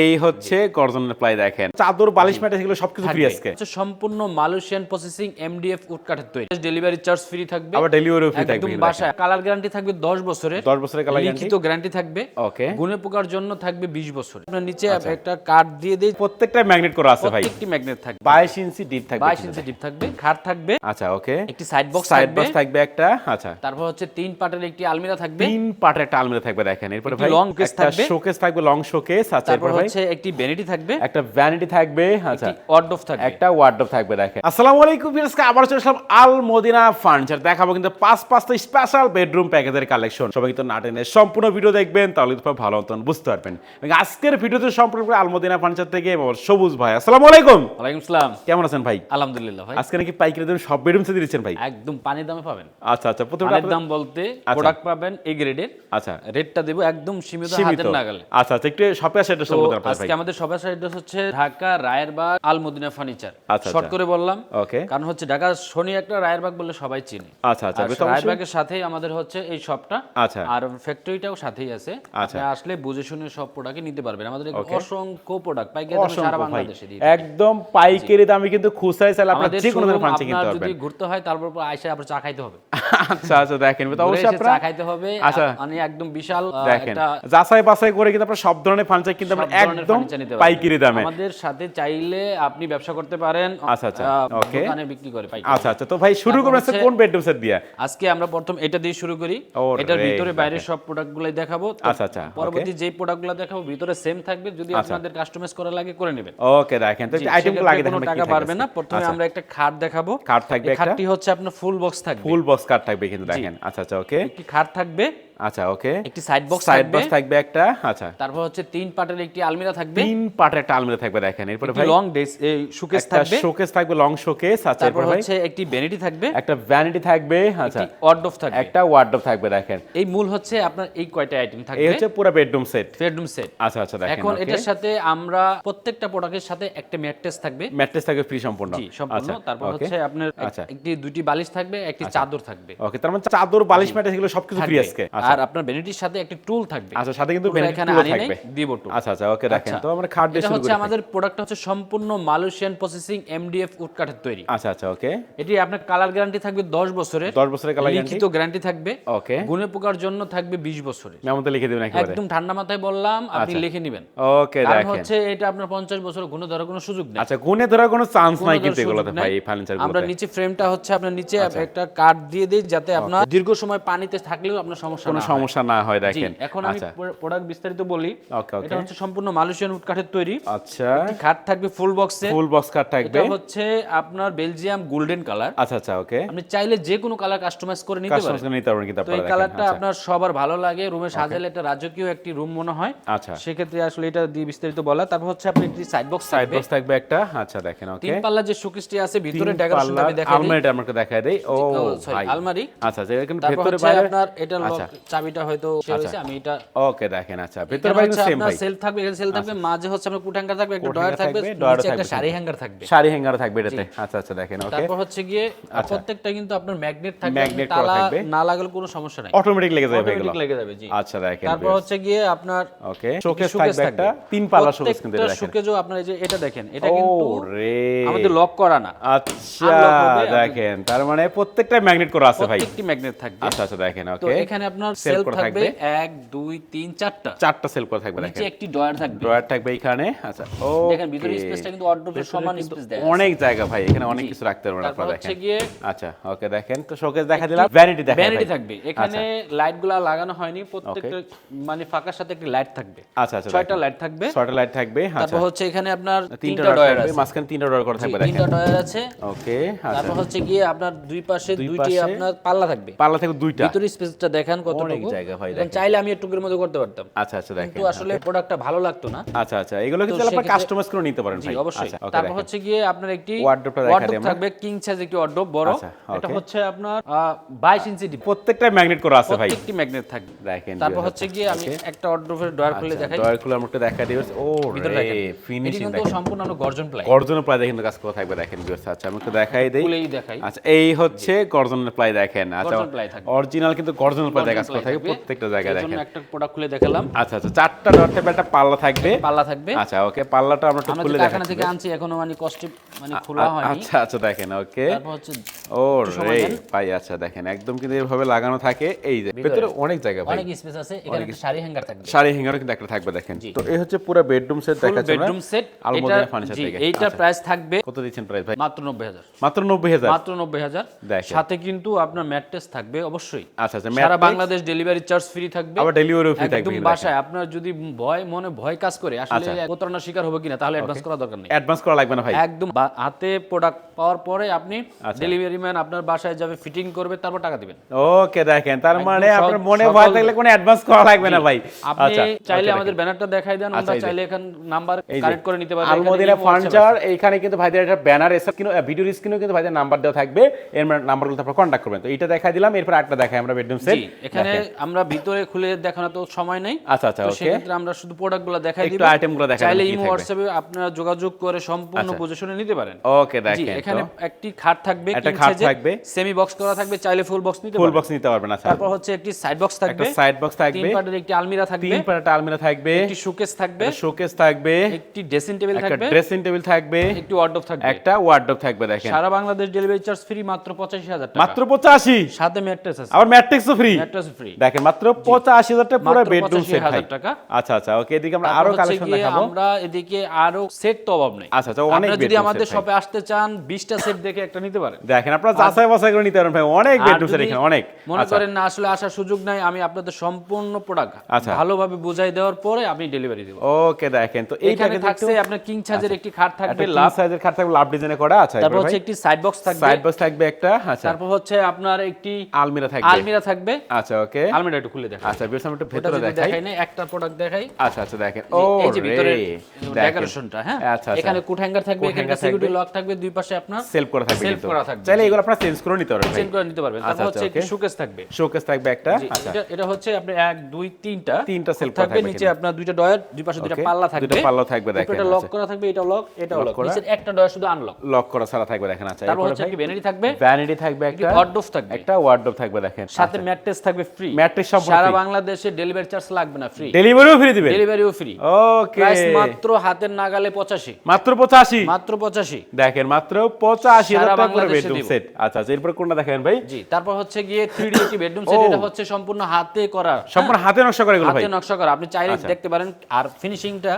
এই হচ্ছে গর্জনের প্লাই দেখেন। চাদর বালিশ ম্যাটে এগুলো সবকিছু ফ্রি আজকে। সম্পূর্ণ মালয়েশিয়ান প্রসেসিং এমডিএফ উড কাঠের তৈরি। ডেলিভারি চার্জ ফ্রি থাকবে। আবার ডেলিভারিও ফ্রি থাকবে একদম বাসায়। কালার গ্যারান্টি থাকবে 10 বছরের। 10 বছরের কালার গ্যারান্টি লিখিত গ্যারান্টি থাকবে। ওকে গুণে পোকার জন্য থাকবে 20 বছর আপনার নিচে আচ্ছা। একটা কার্ড দিয়ে দেই। প্রত্যেকটা ম্যাগনেট করা আছে ভাই। প্রত্যেকটি ম্যাগনেট থাকবে। 22 ইঞ্চি ডিপ থাকবে 22 ইঞ্চি ডিপ থাকবে। খাট থাকবে। আচ্ছা ওকে একটি সাইড বক্স সাইড বক্স থাকবে একটা। আচ্ছা। তারপর হচ্ছে তিন পাটের একটি আলমিরা থাকবে। তিন পার্টের একটা আলমিরা থাকবে দেখেন। এরপরে ভাই case একটা থাকবে। শোকেস থাকবে লং শোকেস আচ্ছা ভাই। হচ্ছে একটি ভ্যানিটি থাকবে। একটা ভ্যানিটি থাকবে আচ্ছা ওয়ার্ডরোব থাকবে। একটা ওয়ার্ডরোব থাকবে দেখেন। আসসালামু আলাইকুম ভিউয়ার্সকে আবার চলে আসলাম আল মদিনা ফার্নিচার দেখাবো কিন্তু পাঁচ পাঁচটা স্পেশাল বেডরুম প্যাকেজের কালেকশন সবাই কিন্তু না টেনে সম্পূর্ণ ভিডিও দেখবেন তাহলে তো ভালো মতন বুঝতে পারবেন। আজকের ভিডিওতে সম্পূর্ণ করে আল মদিনা ফার্নিচার থেকে আমার সবুজ ভাই। আসসালামু আলাইকুম। ওয়ালাইকুম আসসালাম কেমন আছেন ভাই? আলহামদুলিল্লাহ ভাই। আজকে নাকি পাইকারি দাম সব বেডরুম সেট দিচ্ছেন ভাই? একদম পানির দামে পাবেন। আচ্ছা আচ্ছা প্রথমে পানির দাম বলতে প্রোডাক্ট পাবেন এ গ্রেডের আচ্ছা। রেটটা দেবো একদম সীমিত সীমিত। হাতের নাগালে। আচ্ছা আচ্ছা একটু শপে আসে এটা আজকে আমাদের সবার অ্যাড্রেস হচ্ছে ঢাকা রায়েরবাগ আলমদিনা ফার্নিচার। আচ্ছা, শর্ট আচ্ছা। করে বললাম। ওকে। কারণ হচ্ছে ঢাকা শনি একটা রায়েরবাগ বলে সবাই চিনে। আচ্ছা আচ্ছা রায়েরবাগের সাথেই আমাদের হচ্ছে এই শপটা আচ্ছা। আর ফ্যাক্টরিটাও সাথেই আছে। আচ্ছা। আপনি আসলে বুঝে শুনে সব প্রোডাক্ট নিতে পারবেন। আমাদের অসংখ্য প্রোডাক্ট পাইকারি দামে সারা বাংলাদেশে দিয়ে একদম পাইকারি দামে কিন্তু খুচরাই চাইলে আপনার যে কোনো ধরনের ফার্নিচার কিনতে পারবেন। যদি ঘুরতে হয় তারপর আইসা আপনার চা খাইতে হবে। আচ্ছা আচ্ছা দেখেন তো অবশ্যই আপনারা চা খাইতে হবে। আচ্ছা। মানে একদম বিশাল একটা যাচাই বাছাই করে কিন্তু আপনারা সব ধরনের ফার্নিচার কিনতে পারবেন। একদম। পাইকারি দামে। আমাদের সাথে চাইলে আপনি ব্যবসা করতে পারেন আচ্ছা, আচ্ছা, okay. দোকানে বিক্রি করে পাইকারি। আচ্ছা আচ্ছা তো ভাই শুরু করবেন আজকে কোন বেডরুম সেট দিয়ে? আজকে আমরা প্রথম এটা দিয়ে শুরু করি। এটার ভিতরে বাইরে সব প্রোডাক্টগুলোই দেখাবো। আচ্ছা, আচ্ছা, পরবর্তী যে প্রোডাক্টগুলো দেখাবো ভিতরে সেম থাকবে। যদি আচ্ছা। আপনাদের কাস্টমাইজ করা লাগে করে নেবেন। ওকে দেখেন তো জি, আইটেমগুলো আগে দেখেন টাকা পারবে না। প্রথমে আমরা একটা খাট দেখাবো। কার্ড থাকবে একটা? খাটটি হচ্ছে আপনার ফুল বক্স থাকবে। ফুল বক্স কার্ড থাকবে কিন্তু দেখেন। আচ্ছা আচ্ছা ওকে একটি খাট থাকবে। আচ্ছা ওকে। একটি সাইড বক্স সাইড বক্স থাকবে একটা আচ্ছা। তারপর হচ্ছে তিন পাটের একটি আলমিরা থাকবে। তিন পার্টের একটা আলমিরা থাকবে দেখেন। এরপরে ভাই লং ডেস এই সুকেস থাকবে। শোকেস থাকবে লং শোকেস আচ্ছা এরপর ভাই হচ্ছে একটি ভ্যানিটি থাকবে। একটা ভ্যানিটি থাকবে আচ্ছা। একটি ওয়ার্ডরোব থাকবে। একটা ওয়ার্ডরোব থাকবে দেখেন। এই মূল হচ্ছে আপনার এই কয়টা আইটেম এই হচ্ছে পুরো বেডরুম সেট বেডরুম সেট আচ্ছা আচ্ছা দেখেন এখন এটার সাথে আমরা প্রত্যেকটা প্রোডাক্টের সাথে একটা ম্যাট্রেস থাকবে। ম্যাট্রেস থাকবে ফ্রি সম্পূর্ণ। জি সম্পূর্ণ। আচ্ছা, তারপর হচ্ছে আপনার আচ্ছা। একটি দুইটি বালিশ থাকবে একটি চাদর থাকবে। ওকে তার মানে চাদর বালিশ ম্যাট্রেস এগুলো সবকিছু ফ্রি আজকে। আচ্ছা আর আপনার ভ্যানিটির সাথে একটি টুল থাকবে। আচ্ছা সাথে কিন্তু এখানে আনি নাই দিব টুল আচ্ছা আচ্ছা ওকে দেখেন আচ্ছা। তো আমরা খাট দিয়ে শুরু হচ্ছে আমাদের প্রোডাক্ট হচ্ছে সম্পূর্ণ মালয়েশিয়ান প্রসেসিং এমডিএফ উড কাঠের তৈরি। আচ্ছা আচ্ছা ওকে এটি আপনার কালার গ্যারান্টি থাকবে 10 বছরের। 10 বছরের কালার গ্যারান্টি লিখিত গ্যারান্টি থাকবে। ওকে গুণে পোকার জন্য থাকবে 20 বছরের। মেমোতে লিখে দিবেন একেবারে। একদম ঠান্ডা মাথায় বললাম আপনি লিখে নেবেন। ওকে দেখেন। হচ্ছে এটা আপনার 50 বছর গুণে ধরার কোনো সুযোগ নেই। আচ্ছা গুণে ধরার কোনো চান্স নাই কোনো কিন্তু এগুলোতে ভাই এই ফার্নিচার আমরা নিচে ফ্রেমটা হচ্ছে আপনার নিচে একটা কাঠ দিয়ে দিই যাতে আপনার দীর্ঘ সময় পানিতে থাকলেও আপনার সমস্যা কোনো সমস্যা না হয় দেখেন। এখন আমি আচ্ছা। প্রোডাক্ট বিস্তারিত বলি। এটা হচ্ছে সম্পূর্ণ মালয়েশিয়ান উড কাঠের তৈরি। আচ্ছা। খাট থাকবে ফুল বক্সে ফুল বক্স কাট থাকবে। এটা হচ্ছে আপনার বেলজিয়াম গোল্ডেন কালার আচ্ছা আচ্ছা ওকে। আপনি চাইলে যে কোনো কালার কাস্টমাইজ করে নিতে পারেন। কাস্টমার নিতে পারবেন কিন্তু তো এই কালারটা আচ্ছা। আপনার সবার ভালো লাগে। রুমে সাজালে একটা রাজকীয় একটি রুম মনে হয়। আচ্ছা। সেক্ষেত্রে আসলে এটা দিয়ে বিস্তারিত বলা। তারপর হচ্ছে আপনি একটি সাইড বক্স সাইড বক্স থাকবে একটা। আচ্ছা দেখেন ওকে। তিন পাল্লা যে শোকেসটি আছে ভিতরে ডেকোরেশন আমি দেখাই দিই। আলমারিটা আমাকে দেখায় দেই। ও সরি ভাই। আলমারি। আচ্ছা আচ্ছা এখানে ভেতরে বাইরে আপনার এটা লক আচ্ছা। চাবিটা হয়তো হয়েছে আমি এটা ওকে দেখেন আচ্ছা। ভেতরে সেম ভাই। সেলফ থাকবে এখানে সেল থাকবে মাঝে হচ্ছে আপনার কুট হ্যাঙ্গার থাকবে একটা ডয়ার থাকবে নিচে একটা শাড়ি হ্যাঙ্গার থাকবে। শাড়ি হ্যাঙ্গার থাকবে এটাতে। আচ্ছা আচ্ছা দেখেন ওকে। তারপর হচ্ছে গিয়ে প্রত্যেকটা কিন্তু আপনার ম্যাগনেট থাকবে করা থাকবে। না লাগালে কোনো সমস্যা নাই। অটোমেটিক লেগে যাবে এগুলো। লেগে যাবে জি। আচ্ছা দেখেন তারপর হচ্ছে গিয়ে আপনার ওকে শোকেস থাকবে একটা তিন পাল্লা শোকেস কিন্তু এটা দেখেন। শোকেজও আপনার এই যে এটা দেখেন এটা কিন্তু আমাদের লক করা না। আচ্ছা দেখেন তার মানে প্রত্যেকটা ম্যাগনেট করা আছে ভাই। প্রত্যেকটি ম্যাগনেট থাকবে। আচ্ছা আচ্ছা দেখেন তো এখানে আপনার সেলফ করা থাকবে থাকবে। এক দুই তিন চারটা। চারটা সেল করা থাকবে নিচে একটি ডয়ার থাকবে। ড্রয়ার থাকবে এখানে। আচ্ছা ও দেখেন ভিতরে স্পেসটা কিন্তু অর্ডারের সমান স্পেস দেয় অনেক জায়গা ভাই এখানে অনেক কিছু রাখতে পারবেন আপনারা দেখেন। গিয়ে আচ্ছা ওকে দেখেন। তো শোকেস দেখা দিলাম। ভ্যানিটি দেখা ভ্যানিটি থাকবে। এখানে লাইটগুলো লাগানো হয়নি প্রত্যেকটা মানে ফাঁকার সাথে একটি লাইট থাকবে। আচ্ছা আচ্ছা ছয়টা লাইট থাকবে। ছয়টা লাইট থাকবে আচ্ছা। তারপর হচ্ছে এখানে আপনার তিনটা ডয়ার আছে। মাঝখানে তিনটা ড্রয়ার করা থাকবে তিনটা ডয়ার আছে। ওকে আচ্ছা। তারপর হচ্ছে গিয়ে আপনার দুই পাশে দুইটি আপনার পাল্লা থাকবে। পাল্লা থেকে দুইটা। ভিতরে স্পেসটা দেখেন কতটুকু জায়গা ভাই এখন চাইলে আমি একটুকুর মধ্যে করতে পারতাম। আচ্ছা আচ্ছা দেখেন কিন্তু আসলে প্রোডাক্টটা ভালো লাগতো না। আচ্ছা আচ্ছা এগুলো কিন্তু আপনারা কাস্টমাইজ করে নিতে পারেন ভাই। অবশ্যই। আচ্ছা তারপর হচ্ছে গিয়ে আপনার একটি দেখা আমরা। থাকবে কিং সাইজ একটি ওয়ার্ডরোব বড়। আচ্ছা, এটা হচ্ছে আপনার 22 ইঞ্চি ডিপ। প্রত্যেকটা ম্যাগনেট করা আছে ভাই। প্রত্যেকটি ম্যাগনেট থাকবে। দেখেন তারপর হচ্ছে গিয়ে আমি একটা ওয়ার্ডরোবের ডয়ার খুলে দেখাই। ডয়ার খুলে আমাকে দেখা দিবেন ও রে ফিনিশিং দেখেন। সম্পূর্ণ আমরা গর্জন প্লাই। গর্জনের প্লাই দেখেন কাজ করা থাকবে দেখেন ভিউয়ার্স আচ্ছা আমাকে দেখাই দেই। খুলেই দেখাই। আচ্ছা এই হচ্ছে গর্জনের প্লাই দেখেন। আচ্ছা গর্জন। অরিজিনাল কিন্তু গর্জনের প্লাই কাজ প্রত্যেকটা জায়গায় দেখেন। একটা প্রোডাক্ট খুলে দেখালাম। আচ্ছা আচ্ছা চারটা ডট একটা পাল্লা থাকবে। পাল্লা থাকবে। আচ্ছা ওকে পাল্লাটা আমরা একটু খুলে থেকে আনছি এখনও মানে কষ্টে মানে খোলা হয়নি। আচ্ছা আচ্ছা দেখেন ওকে। তারপর হচ্ছে ও রে। ভাই আচ্ছা দেখেন একদম কিন্তু লাগানো থাকে। এই যে ভেতরে অনেক জায়গা ভাই। অনেক স্পেস আছে এখানে একটা শাড়ি হ্যাঙ্গার থাকবে। শাড়ি হ্যাঙ্গারও কিন্তু একটা থাকবে দেখেন। তো এই হচ্ছে পুরো বেডরুম সেট দেখাচ্ছি বেডরুম সেট আলমোদিনা ফার্নিচার থেকে। আচ্ছা। প্রাইস থাকবে কত দিচ্ছেন প্রাইস ভাই? মাত্র নব্বই হাজার। মাত্র নব্বই হাজার? মাত্র নব্বই হাজার। দেখেন। সাথে কিন্তু আপনার ম্যাট্রেস থাকবে অবশ্যই। আচ্ছা আচ্ছা সারা বাংলাদেশ ডেলিভারি চার্জ ফ্রি থাকবে। আবার ডেলিভারিও ফ্রি থাকবে একদম বাসায়। আপনার যদি ভয় মনে ভয় কাজ করে আসলে আচ্ছা। প্রতারণার শিকার হবে কিনা তাহলে অ্যাডভান্স করা দরকার নেই। অ্যাডভান্স করা লাগবে না ভাই। একদম হাতে প্রোডাক্ট পাওয়ার পরে আপনি আচ্ছা। ডেলিভারি ম্যান আপনার বাসায় যাবে ফিটিং করবে তারপর টাকা দিবেন। ওকে দেখেন তার মানে আপনার মনে ভয় থাকলে কোনো অ্যাডভান্স করা লাগবে না ভাই। আপনি আচ্ছা চাইলে আমাদের ব্যানারটা দেখাই দেন আচ্ছা, আমরা চাইলে এখান নাম্বার কানেক্ট করে নিতে আলমদিনা ফার্নিচার এইখানে কিন্তু ভাইদের একটা ব্যানার এসে কিন্তু ভিডিও স্ক্রিনেও কিন্তু ভাইদের নাম্বার দেওয়া থাকবে। এর নাম্বারগুলো তারপর কন্ট্যাক্ট করবেন। তো এটা দেখাই দিলাম এরপর আরেকটা দেখাই আমরা বেডরুম সেট এখানে আমরা ভিতরে খুলে দেখানো তো সময় নেই। আচ্ছা আচ্ছা ওকে সেক্ষেত্রে আমরা শুধু প্রোডাক্টগুলো দেখাই একটু দিব। itemগুলো দেখাই চাইলে ইমো। হোয়াটসঅ্যাপে আপনারা যোগাযোগ করে সম্পূর্ণ আচ্ছা। পজিশনে নিতে পারেন। ওকে দেখেন এখানে একটি খাট থাকবে একটা খাট থাকবে। সেমি বক্স করা থাকবে চাইলে ফুল বক্স নিতে ফুল বক্স নিতে পারবেন আচ্ছা। তারপর হচ্ছে একটি সাইড বক্স থাকবে। একটা সাইড বক্স থাকবে। তিন পার্টের একটি আলমিরা থাকবে। তিন পাটা আলমিরা থাকবে। একটি শোকেস থাকবে। শোকেস থাকবে। একটি ড্রেসিং টেবিল থাকবে। একটা ড্রেসিং টেবিল থাকবে। একটি ওয়ার্ডরোব থাকবে। একটা ওয়ার্ডরোব থাকবে দেখেন। সারা বাংলাদেশ ডেলিভারি চার্জ ফ্রি মাত্র পঁচাশি হাজার টাকা। মাত্র পঁচাশি? সাথে ম্যাট্রেস আছে। আবার ম্যাট্রিক্সও ফ্রি ম্যাট্রেস ফ্রি দেখেন মাত্র পঁচাশি হাজার টাকা পুরো বেডরুম সেট ভাই। টাকা। আচ্ছা আচ্ছা ওকে এদিকে আমরা আরও কালেকশন দেখাবো। আমরা এদিকে আরও সেট তো অভাব নেই। আচ্ছা আচ্ছা অনেক যদি আমাদের শপে আসতে চান 20টা সেট দেখে একটা নিতে পারেন। দেখেন আপনারা যাচাই বাছাই করে নিতে পারেন ভাই অনেক বেডরুম সেট এখানে অনেক। মনে আচ্ছা। করেন না আসলে আসার সুযোগ নাই আমি আপনাদের সম্পূর্ণ প্রোডাক্ট আচ্ছা। ভালোভাবে বুঝাই দেওয়ার পরে আমি ডেলিভারি দেব। ওকে দেখেন তো এইটা এখানে থাকছে আপনার কিং সাইজের একটি খাট থাকবে লাভ। সাইজের খাট থাকবে লাভ ডিজাইনে করা আচ্ছা তারপর হচ্ছে একটি সাইড বক্স থাকবে। সাইড বক্স থাকবে একটা আচ্ছা। তারপর হচ্ছে আপনার একটি আলমিরা থাকবে। আলমিরা থাকবে। আচ্ছা ওকে। আলমিরা একটু খুলে দেখা আচ্ছা বেশ আমি একটু ভেতরে দেখাই। দেখাই না একটা প্রোডাক্ট দেখাই। আচ্ছা আচ্ছা দেখেন। ও এই যে ভিতরে ডেকোরেশনটা হ্যাঁ? আচ্ছা আচ্ছা। এখানে কুট হ্যাঙ্গার থাকবে এখানে সিকিউরিটি লক থাকবে। দুই পাশে আপনার সেলফ করা থাকবে কিন্তু। করা থাকবে, চাইলে এগুলো আপনারা চেঞ্জ করে নিতে পারবেন চেঞ্জ করে নিতে পারবেন। আচ্ছা, তারপর হচ্ছে আচ্ছা, একটি শোকেস থাকবে। শোকেস থাকবে একটা? আচ্ছা। এটা- এটা হচ্ছে আপনি এক দুই তিনটা। তিনটা করা থাকবে নিচে আপনার দুইটা ডয়ার দুই পাশে দুইটা পাল্লা থাকবে। দুইটা পাল্লা থাকবে দেখেন, এটা লক আচ্ছা। করা থাকবে এটা লক Lock লক নিচের একটা ডয়ার শুধু আনলক লক করা ছাড়া থাকবে দেখেন আচ্ছা। তারপর হচ্ছে একটি ভ্যানিটি থাকবে। ভ্যানিটি থাকবে একটি? একটা ওয়ার্ডরোব থাকবে। একটা ওয়ার্ডরোব থাকবে দেখেন সাথে ম্যাট্রেস থাকবে ফ্রি ম্যাট্রিক্স সম্পূর্ণ সারা বাংলাদেশে ডেলিভারি চার্জ লাগবে না ফ্রি ডেলিভারিও ফ্রি দিবেন ডেলিভারিও ফ্রি ওকে প্রাইস মাত্র হাতের নাগালে পঁচাশি। মাত্র পঁচাশি? মাত্র পঁচাশি। দেখেন মাত্র পঁচাশি হাজার সারা বাংলাদেশে বেডরুম সেট আচ্ছা আচ্ছা এরপর কোনটা দেখেন ভাই? জি তারপর হচ্ছে গিয়ে থ্রি ডি একটি বেডরুম সেট এটা হচ্ছে সম্পূর্ণ হাতে করা। সম্পূর্ণ হাতে নকশা করে এগুলো ভাই। হাতে নকশা করা। আপনি চাইলে আচ্ছা। দেখতে পারেন আর ফিনিশিংটা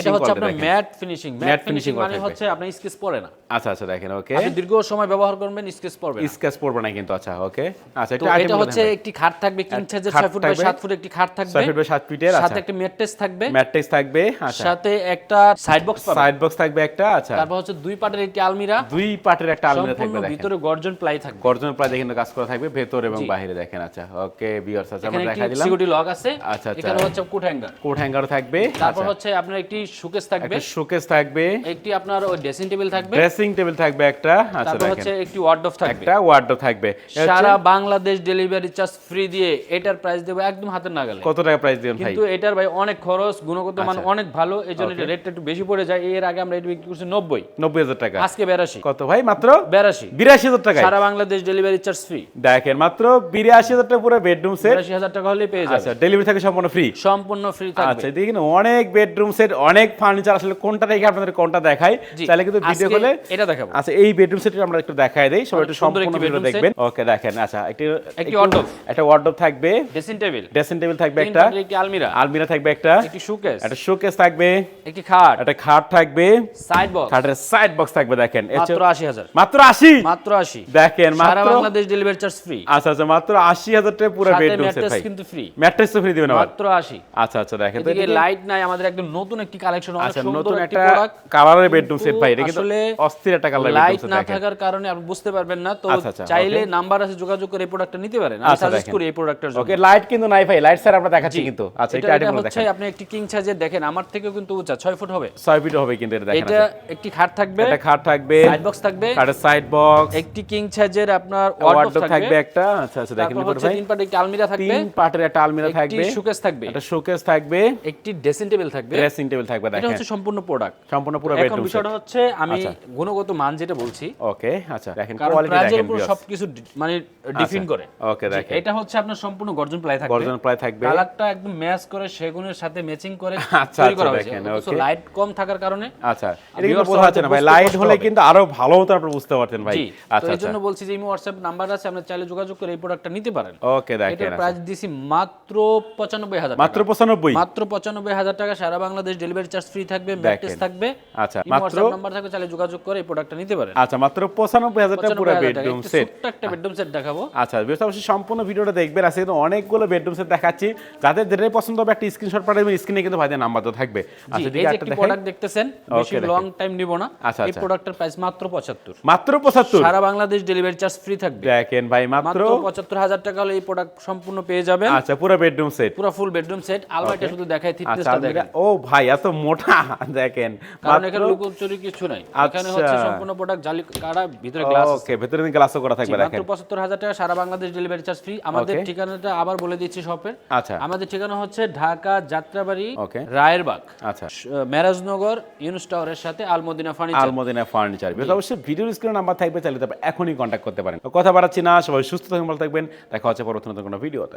এটা হচ্ছে আপনার ম্যাট ফিনিশিং ম্যাট ফিনিশিং মানে হচ্ছে আপনার স্কেচ পড়ে না। আচ্ছা আচ্ছা দেখেন ওকে। আপনি দীর্ঘ সময় ব্যবহার করবেন স্কেচ পড়বে না। স্কেচ পড়বে না কিন্তু আচ্ছা ওকে। আচ্ছা এটা এটা হচ্ছে একটি খাট থাকবে কিং সাইজের খাট 6 ফুট বাই 7 ফুট একটি খাট থাকবে। 6 ফিট বাই 7 ফিটের সাথে আচ্ছা একটা ম্যাট্রেস থাকবে। ম্যাট্রিক্স থাকবে আচ্ছা। সাথে একটা সাইড বক্স সাইড বক্স থাকবে একটা আচ্ছা। তারপর হচ্ছে দুই পাটের একটি আলমিরা। দুই পাটের একটা আলমিরা থাকবে দেখেন। ভিতরে গর্জন প্লাই থাকবে। গর্জন প্রায় দেখেন কাজ করা থাকবে ভেতর এবং বাইরে দেখেন আচ্ছা। ওকে ভিউয়ার্স আচ্ছা আমরা এখানে দেখা দিলাম। সিকিউরিটি লক আছে। আচ্ছা, আচ্ছা। এখানে হচ্ছে কুট হ্যাঙ্গার কোট হ্যাঙ্গার থাকবে তারপর আচ্ছা। হচ্ছে আপনার একটি শোকেস থাকবে। একটা শোকেস থাকবে। একটি আপনার ড্রেসিং টেবিল থাকবে। ড্রেসিং টেবিল থাকবে একটা আচ্ছা তারপর হচ্ছে একটি ওয়ার্ডরোব থাকবে। একটা ওয়ার্ডরোব থাকবে। সারা বাংলাদেশ ডেলিভারি চার্জ ফ্রি দিয়ে এটার প্রাইস দেবো একদম নাগালে। কত টাকা প্রাইস দিবেন ভাই? কিন্তু এটার ভাই অনেক খরচ গুণগত মান আচ্ছা। অনেক ভালো এই জন্য এটা রেটটা একটু বেশি পড়ে যায়। এর আগে আমরা এটা বিক্রি করছি নব্বই। নব্বই হাজার টাকা। আজকে বেরাশি। কত ভাই মাত্র? বেরাশি। বিরাশি হাজার টাকা সারা বাংলাদেশ ডেলিভারি চার্জ ফ্রি দেখেন মাত্র বিরাশি হাজার টাকা পুরো বেডরুম সেট বেরাশি হাজার টাকা হলে পেয়ে যাবে আচ্ছা ডেলিভারি থাকে সম্পূর্ণ ফ্রি সম্পূর্ণ ফ্রি থাকবে। আচ্ছা দেখেন অনেক বেডরুম সেট অনেক ফার্নিচার আসলে কোনটা রেখে আপনাদের কোনটা দেখাই। তাহলে কিন্তু ভিডিও করলে এটা দেখাবো। আচ্ছা এই বেডরুম সেট আমরা একটু দেখাই দেই। সবাই একটু সম্পূর্ণ ভিডিও দেখবেন। ওকে দেখেন আচ্ছা একটি একটি wardrobe। একটা ওয়ার্ডরোব থাকবে। ড্রেসিং টেবিল ড্রেসিং টেবিল থাকবে একটা। একটি আলমিরা। আলমিরা থাকবে একটা। একটি শোকেস একটা শোকেস থাকবে। একটি খাট। একটা খাট থাকবে। সাইড বক্স খাটের সাইড বক্স থাকবে দেখেন। মাত্র আশি হাজার। মাত্র আশি? মাত্র আশি। দেখেন সারা বাংলাদেশ ডেলিভারি চার্জ ফ্রি আচ্ছা আচ্ছা মাত্র আশি হাজার টাকা পুরো বেডরুম সেট ভাই। কিন্তু ফ্রি ম্যাট্রেস তো ফ্রি দিবেন মাত্র আশি। আচ্ছা আচ্ছা দেখেন তো লাইট নাই আমাদের একদম নতুন একটি কালেকশন অনেক আচ্ছা সুন্দর নতুন একটি প্রোডাক্ট কালারের বেডরুম সেট ভাই এটা কিন্তু আসলে অস্থির একটা কালার লাইট না থাকার কারণে আপনি বুঝতে পারবেন না তো আচ্ছা, আচ্ছা, চাইলে নাম্বার আছে যোগাযোগ করে এই প্রোডাক্টটা নিতে পারেন। আমি আচ্ছা, সাজেস্ট করি এই প্রোডাক্টের জন্য। ওকে লাইট কিন্তু নাই ভাই লাইট স্যার আমরা দেখাচ্ছি কিন্তু। আচ্ছা এটা এটা এটা হচ্ছে দেখেন। আপনি একটি কিং সাইজের দেখেন আমার থেকেও কিন্তু উঁচা 6 ফুট হবে। 6 ফিট হবে কিন্তু এটা দেখেন এটা আচ্ছা। একটি খাট থাকবে। একটা খাট থাকবে। সাইড বক্স থাকবে। খাটের সাইড বক্স একটি কিং সাইজের আপনার ওয়ার্ডরোব থাকবে। থাকবে একটা। আচ্ছা আচ্ছা দেখেন তিন পাটে একটি আলমিরা থাকবে। তিন পাটের একটা আলমিরা একটি শোকেস থাকবে। একটা শোকেস থাকবে। একটি ড্রেসিং টেবিল থাকবে। ড্রেসিং টেবিল থাকবে এটা হচ্ছে সম্পূর্ণ প্রোডাক্ট সম্পূর্ণ পুরো বেডরুম সেট বিষয়টা হচ্ছে আমি আচ্ছা। গুণগত মান যেটা বলছি ওকে আচ্ছা দেখেন কোয়ালিটি দেখেন viewers। সবকিছু মানে ডিফিন করে। ওকে দেখেন। এটা হচ্ছে আপনার সম্পূর্ণ গর্জন প্লাই থাকবে। গর্জন প্রায় থাকবে। কালারটা একদম ম্যাচ করে সেগুনের সাথে ম্যাচিং করে আচ্ছা, তৈরি করা আচ্ছা, হয়েছে অথচ লাইট কম থাকার কারণে আচ্ছা এটা কিন্তু বোঝা যাচ্ছে না ভাই লাইট হলে কিন্তু আরও ভালো মতো আপনি বুঝতে পারতেন ভাই। আচ্ছা এই আচ্ছা। জন্য বলছি যে ইমো হোয়াটসঅ্যাপ নাম্বার আছে আপনি চাইলে যোগাযোগ করে এই প্রোডাক্টটা নিতে পারেন। ওকে দেখেন এটার প্রাইস দিছি মাত্র পঁচানব্বই হাজার মাত্র পঁচানব্বই? মাত্র পঁচানব্বই হাজার টাকা সারা বাংলাদেশ ডেলিভারি চার্জ ফ্রি থাকবে ম্যাট্রেস থাকবে। আচ্ছা, মাত্র- নাম্বার থাকবে চাইলে যোগাযোগ করে এই প্রোডাক্টটা নিতে পারেন। আচ্ছা মাত্র পঁচানব্বই হাজার টাকা পুরো বেডরুম সেট একটা বেডরুম সেট দেখাবো। আচ্ছা বেশ অবশ্যই সম্পূর্ণ ভিডিওটা দেখবেন। আজকে কিন্তু অনেকগুলো বেডরুম সেট দেখাচ্ছি। যাদের যেটাই পছন্দ হবে একটা স্ক্রিনশট পাঠাবেন স্ক্রিনে কিন্তু ভাইদের নাম্বার তো থাকবে। আচ্ছা এই ঠিক যে আছে একটি প্রোডাক্ট দেখতেছেন বেশি লং টাইম নিব না। আচ্ছা, এই আচ্ছা। প্রোডাক্টের প্রাইস মাত্র পঁচাত্তর। মাত্র পঁচাত্তর? সারা বাংলাদেশ ডেলিভারি চার্জ ফ্রি থাকবে। দেখেন ভাই মাত্র মাত্র পঁচাত্তর হাজার টাকা হলে এই প্রোডাক্ট সম্পূর্ণ পেয়ে যাবেন। আচ্ছা পুরো বেডরুম সেট পুরো ফুল বেডরুম সেট আলমারিটা শুধু দেখাই আচ্ছা থিকনেসটা দেখেন। ও ভাই এত মোটা। দেখেন। কারণ এখানে লুকোচুরি কিছু নাই। এখানে হচ্ছে আচ্ছা। সম্পূর্ণ প্রোডাক্ট জালি কাটা ভিতরে গ্লাস ওকে ভেতরে গ্লাসও করা থাকবে দেখেন। মাত্র পঁচাত্তর হাজার টাকা সারা বাংলাদেশ ডেলিভারি চার্জ ফ্রি আমাদের ঠিকানাটা আবার বলে দিচ্ছি শপের আচ্ছা। আমাদের ঠিকানা হচ্ছে ঢাকা যাত্রাবাড়ি রায়েরবাগ। আচ্ছা। ম্যারাজনগর ইউনুস টাওয়ারের সাথে আলমদিনা ফার্নিচার আলমদিনা ফার্নিচার বেশ অবশ্যই ভিডিও স্ক্রিনে নাম্বার থাকবে চাইলে তারপর এখনই কন্ট্যাক্ট করতে পারেন। কথা বাড়াচ্ছি না সবাই সুস্থ থাকবেন ভালো থাকবেন। দেখা হচ্ছে পরবর্তী কোনো ভিডিওতে